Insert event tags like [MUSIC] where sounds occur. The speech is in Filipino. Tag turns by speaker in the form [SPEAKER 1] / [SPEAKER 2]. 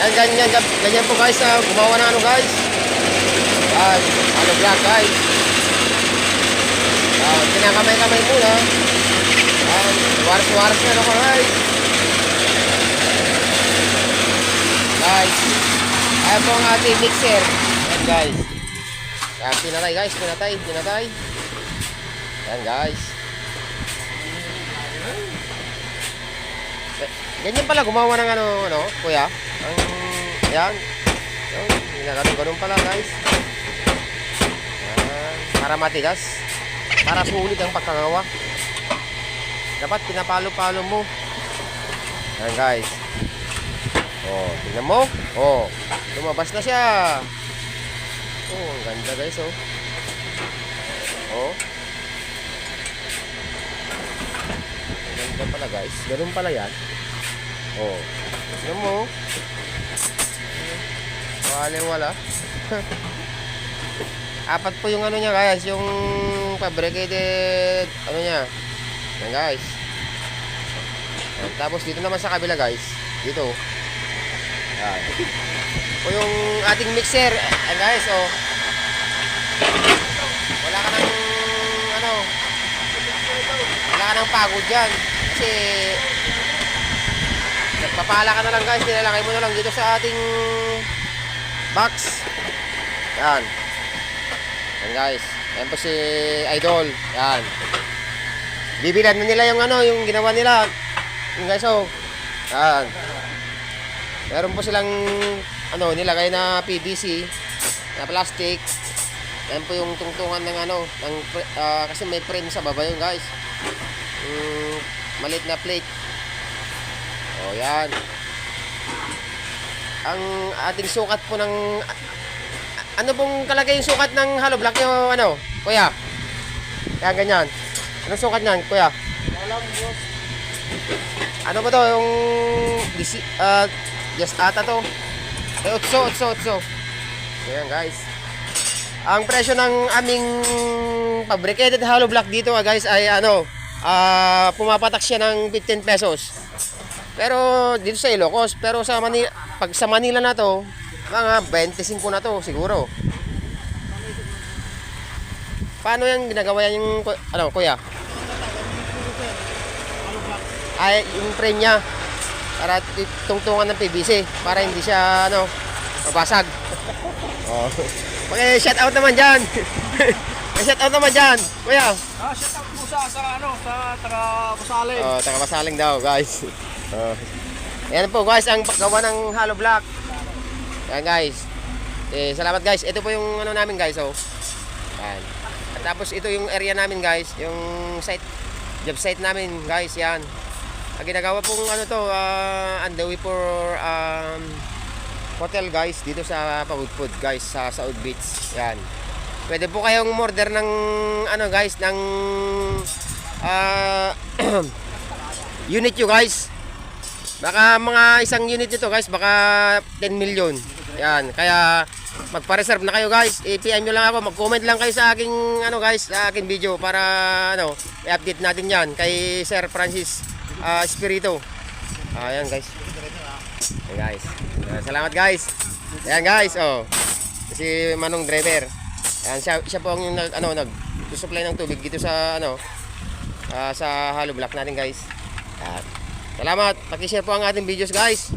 [SPEAKER 1] Yan, ganyan, ganyan po guys, ah, gumawa ng ano guys. Ah, ano vlog guys. Ah, kinakamay-kamay muna. Yan, waras-waras na ako guys. Guys, ayan po ang ating mixer. Yan guys. Yan, pinatay guys, pinatay, pinatay. Yan guys. Ganyan pala gumawa ng ano, ano, kuya. Ang, yan. Yan, ginaganon ganun pala guys. Yan, para matigas. Para sulit ang pagkagawa. Dapat pinapalo-palo mo. Yan guys. Oh, tingnan mo. Oh, lumabas na siya. Oh, ang ganda guys oh. Oh. Ang ganda pala guys. Ganun pala yan. Oh. Tingnan mo. Wala wala. [LAUGHS] Apat po yung ano niya guys, yung fabricated ano niya. Yan guys. Tapos dito naman sa kabila guys, dito. Yan. O yung ating mixer, yan guys, oh. Wala ka nang ano, wala ka nang pagod dyan. Kasi Nagpapala ka na lang guys, nilalagay mo na lang dito sa ating box. Yan. Yan guys. Yan po si Idol. Yan. Bibilan na nila yung ano, yung ginawa nila. Yung guys, oh. Yan. Meron po silang ano, nilagay na PVC na plastic. Yan po yung tungtungan ng ano, ng, ah, kasi may frame sa baba yun guys. Yung maliit na plate. O yan. Ang ating sukat po ng ano pong kalagay yung sukat ng hollow block yung ano, kuya? Yan ganyan. Anong sukat niyan, kuya? Ano ba to yung uh, yes ata to. Eh, utso, utso, utso. So yan guys. Ang presyo ng aming fabricated hollow block dito ah, guys ay ano, ah pumapatak siya ng 15 pesos. Pero dito sa Ilocos, pero sa Manila, pag sa Manila na to, mga 25 na to siguro. Paano yan ginagawa yan yung, ano, kuya? Ay, yung frame niya, para tungtungan ng PVC, para hindi siya, ano, mabasag. Oh. [LAUGHS] Okay, shout out naman [LAUGHS] dyan. shout out naman dyan, kuya.
[SPEAKER 2] Ah, shout out po sa, sa ano, sa taga Kusaling.
[SPEAKER 1] Oh, taga masaling daw, guys. Oh. Ayan po, guys, ang paggawa ng hollow block. Ayan, guys. Eh, salamat, guys. Ito po yung ano namin, guys, oh. Ayan. At tapos ito yung area namin, guys. Yung site, job site namin, guys, yan. Ang ginagawa pong ano to, uh, on the way for um, hotel, guys, dito sa Pagudpud, guys, sa Saud Beach. Yan. Pwede po kayong order ng ano, guys, ng ah [CLEARS THROAT] unit nyo guys. Baka mga isang unit nito guys baka 10 million. Yan kaya magpa-reserve na kayo guys. i-PM lang ako mag-comment lang kayo sa aking ano guys sa aking video para ano i-update natin yan kay Sir Francis ah, Espirito. Ayan guys. Ayan guys. Salamat guys. Ayan guys oh. Si Manong driver ayan siya, siya po ang yung nag, ano, nag supply ng tubig dito sa ano ah, sa hollow block natin guys. At salamat. Paki-share po ang ating videos guys.